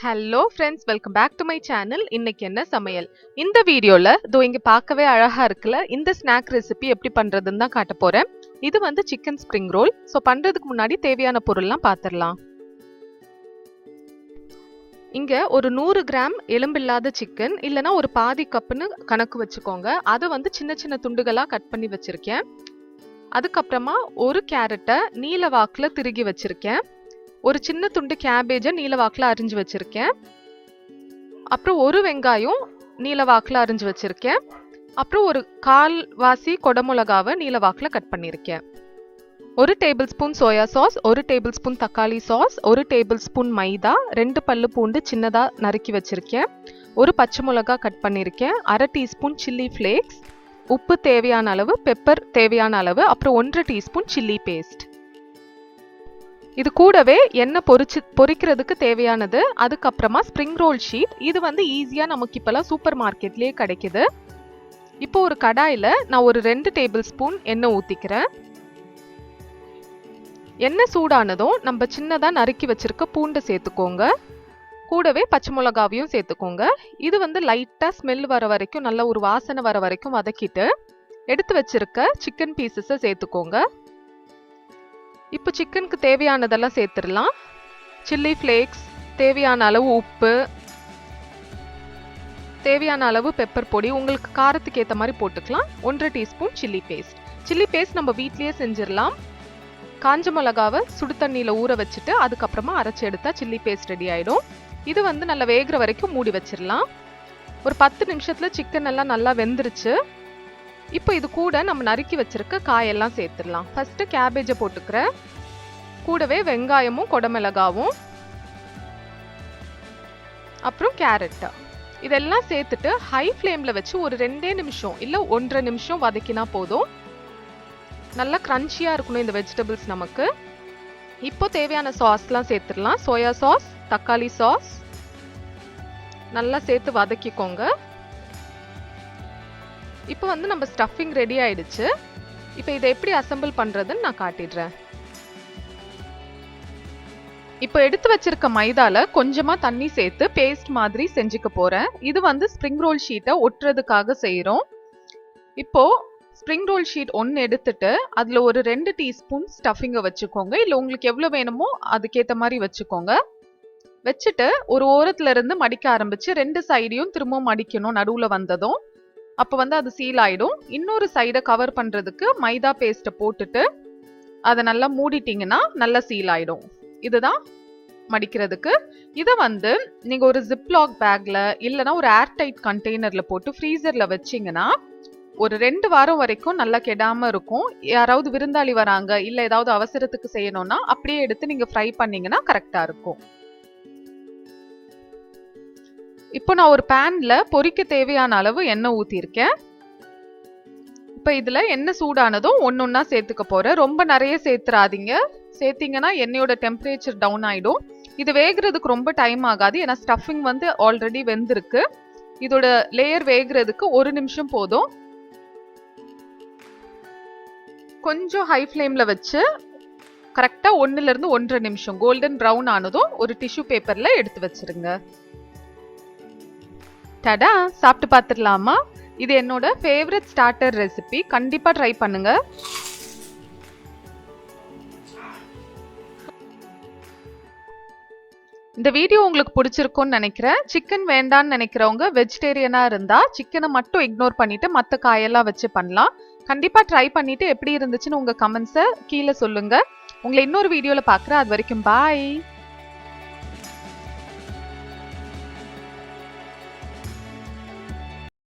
Hello friends welcome back to my channel இன்னைக்கு என்ன சமையல்? இந்த வீடியோவில் இதோ இங்கே பார்க்கவே அழகாக இருக்குல்ல இந்த ஸ்நாக் ரெசிபி எப்படி பண்ணுறதுன்னு தான் காட்ட போகிறேன் இது வந்து சிக்கன் ஸ்ப்ரிங் ரோல் ஸோ பண்ணுறதுக்கு முன்னாடி தேவையான பொருள்லாம் பார்த்துடலாம் இங்கே ஒரு நூறு கிராம் எலும்பில்லாத சிக்கன் இல்லைனா ஒரு பாதி கப்புன்னு கணக்கு வச்சுக்கோங்க. அதை வந்து சின்ன சின்ன துண்டுகளாக கட் பண்ணி வச்சுருக்கேன். அதுக்கப்புறமா ஒரு கேரட்டை நீல வாக்கில் திருகி வச்சுருக்கேன். ஒரு சின்ன துண்டு கேபேஜை நீலவாக்கில் அரிஞ்சு வச்சுருக்கேன். அப்புறம் ஒரு வெங்காயம் நீலவாக்கில் அரிஞ்சு வச்சுருக்கேன். அப்புறம் ஒரு கால் வாசி கொடமிளகாவை நீலவாக்கில் கட் பண்ணியிருக்கேன் ஒரு டேபிள் ஸ்பூன் சோயா சாஸ் ஒரு டேபிள் ஸ்பூன் தக்காளி சாஸ் ஒரு டேபிள் ஸ்பூன் மைதா ரெண்டு பல்லு பூண்டு சின்னதாக நறுக்கி வச்சுருக்கேன். ஒரு பச்சை மிளகா கட் பண்ணியிருக்கேன் அரை டீஸ்பூன் சில்லி ஃப்ளேக்ஸ் உப்பு தேவையான அளவு பெப்பர் தேவையான அளவு அப்புறம் ஒன்றரை டீஸ்பூன் சில்லி பேஸ்ட் இது கூடவே எண்ணெய் பொரிச்சு பொரிக்கிறதுக்கு தேவையானது அதுக்கப்புறமா ஸ்ப்ரிங் ரோல் ஷீட் இது வந்து ஈஸியாக நமக்கு இப்போலாம் சூப்பர் மார்க்கெட்லேயே கிடைக்குது. இப்போ ஒரு கடாயில் நான் ஒரு ரெண்டு டேபிள் ஸ்பூன் எண்ணெய் ஊற்றிக்கிறேன் எண்ணெய் சூடானதும் நம்ம சின்னதாக நறுக்கி வச்சுருக்க பூண்டை சேர்த்துக்கோங்க. கூடவே பச்சை மிளகாவையும் சேர்த்துக்கோங்க. இது வந்து லைட்டாக ஸ்மெல் வர வரைக்கும் நல்ல ஒரு வாசனை வர வரைக்கும் வதக்கிட்டு எடுத்து வச்சிருக்க சிக்கன் பீசஸை சேர்த்துக்கோங்க. இப்போ சிக்கனுக்கு தேவையானதெல்லாம் சேர்த்துடலாம். சில்லி ஃப்ளேக்ஸ் தேவையான அளவு உப்பு தேவையான அளவு பெப்பர் பொடி உங்களுக்கு காரத்துக்கு ஏற்ற மாதிரி போட்டுக்கலாம். ஒன்றரை teaspoon chilli paste chilli paste நம்ம வீட்லேயே செஞ்சிடலாம். காஞ்ச மிளகாவை சுடு தண்ணியில் ஊற வச்சுட்டு அதுக்கப்புறமா அரைச்சி எடுத்தா சில்லி பேஸ்ட் ரெடி ஆகிடும் இது வந்து நல்லா வேகிற வரைக்கும் மூடி வச்சிடலாம். ஒரு பத்து நிமிஷத்தில் சிக்கன் எல்லாம் நல்லா வெந்துருச்சு. இப்போ இது கூட நம்ம நறுக்கி வச்சிருக்க காயெல்லாம் சேர்த்துடலாம். ஃபஸ்ட்டு கேபேஜை போட்டுக்கிறேன் கூடவே வெங்காயமும் கொடமிளகாவும் அப்புறம் கேரட்டு இதெல்லாம் சேர்த்துட்டு ஹை ஃப்ளேமில் வச்சு ஒரு ரெண்டே நிமிஷம் இல்லை ஒன்றரை நிமிஷம் வதக்கினா போதும். நல்லா க்ரன்ச்சியாக இருக்கணும் இந்த வெஜிடபிள்ஸ் நமக்கு. இப்போ தேவையான சாஸ்லாம் சேர்த்துடலாம். சோயா சாஸ் தக்காளி சாஸ் நல்லா சேர்த்து வதக்கிக்கோங்க. இப்போ வந்து நம்ம ஸ்டஃபிங் ரெடி ஆயிடுச்சு. இப்போ இதை எப்படி அசம்பிள் பண்ணுறதுன்னு நான் காட்டிடுறேன். இப்போ எடுத்து வச்சிருக்க மைதால கொஞ்சமாக தண்ணி சேர்த்து பேஸ்ட் மாதிரி செஞ்சுக்க போகிறேன் இது வந்து ஸ்ப்ரிங் ரோல் ஷீட்டை ஒட்டுறதுக்காக செய்கிறோம் இப்போ ஸ்ப்ரிங் ரோல் ஷீட் ஒன்று எடுத்துட்டு அதில் ஒரு ரெண்டு டீஸ்பூன் ஸ்டஃபிங்கை வச்சுக்கோங்க. இல்லை உங்களுக்கு எவ்வளோ வேணுமோ அதுக்கேற்ற மாதிரி வச்சுக்கோங்க. வச்சுட்டு ஒரு ஓரத்துல இருந்து மடிக்க ஆரம்பிச்சு ரெண்டு சைடையும் திரும்பவும் மடிக்கணும் நடுவில் வந்ததும். அப்போ வந்து அது சீல் ஆயிடும். இன்னொரு சைடை கவர் பண்ணுறதுக்கு மைதா பேஸ்ட்டை போட்டுட்டு அதை நல்லா மூடிட்டீங்கன்னா நல்லா சீல் ஆயிடும். இதுதான் மடிக்கிறதுக்கு. இதை வந்து நீங்கள் ஒரு ஜிப்லாக் பேக்கில் இல்லைன்னா ஒரு ஏர்டைட் கண்டெய்னரில் போட்டு ஃப்ரீசரில் வச்சிங்கன்னா ஒரு ரெண்டு வாரம் வரைக்கும் நல்லா கெடாமல் இருக்கும். யாராவது விருந்தாளி வராங்க இல்லை ஏதாவது அவசரத்துக்கு செய்யணும்னா அப்படியே எடுத்து நீங்கள் ஃப்ரை பண்ணிங்கன்னா கரெக்டாக இருக்கும். இப்போ நான் ஒரு பேனில் பொரிக்க தேவையான அளவு எண்ணெய் ஊற்றியிருக்கேன் இப்போ இதில் எண்ணெய் சூடானதும் ஒன்று ஒன்றா சேர்த்துக்க போகிறேன் ரொம்ப நிறைய சேர்த்துறாதீங்க. சேர்த்திங்கன்னா எண்ணெயோட டெம்பரேச்சர் டவுன் ஆகிடும் இது வேகிறதுக்கு ரொம்ப டைம் ஆகாது. ஏன்னா ஸ்டஃபிங் வந்து ஆல்ரெடி வெந்திருக்கு. இதோட லேயர் வேகிறதுக்கு ஒரு நிமிஷம் போதும். கொஞ்சம் ஹை ஃப்ளேமில் வச்சு கரெக்டாக ஒன்றுலேருந்து ஒன்றரை நிமிஷம் கோல்டன் ப்ரௌன் ஆனதும் ஒரு டிஷ்யூ பேப்பரில் எடுத்து வச்சிருங்க. டடா சாப்பிட்டு பார்த்துடலாமா? இது என்னோட ஃபேவரட் ஸ்டார்டர் ரெசிபி கண்டிப்பாக ட்ரை பண்ணுங்க. இந்த வீடியோ உங்களுக்கு பிடிச்சிருக்கும்னு நினைக்கிறேன். சிக்கன் வேண்டான்னு நினைக்கிறவங்க வெஜிடேரியனாக இருந்தால் சிக்கனை மட்டும் இக்னோர் பண்ணிவிட்டு மற்ற காயெல்லாம் வச்சு பண்ணலாம். கண்டிப்பாக ட்ரை பண்ணிவிட்டு எப்படி இருந்துச்சுன்னு உங்கள் கமெண்ட்ஸை கீழே சொல்லுங்கள் உங்களை இன்னொரு வீடியோவில் பார்க்குறேன். அது வரைக்கும் பாய்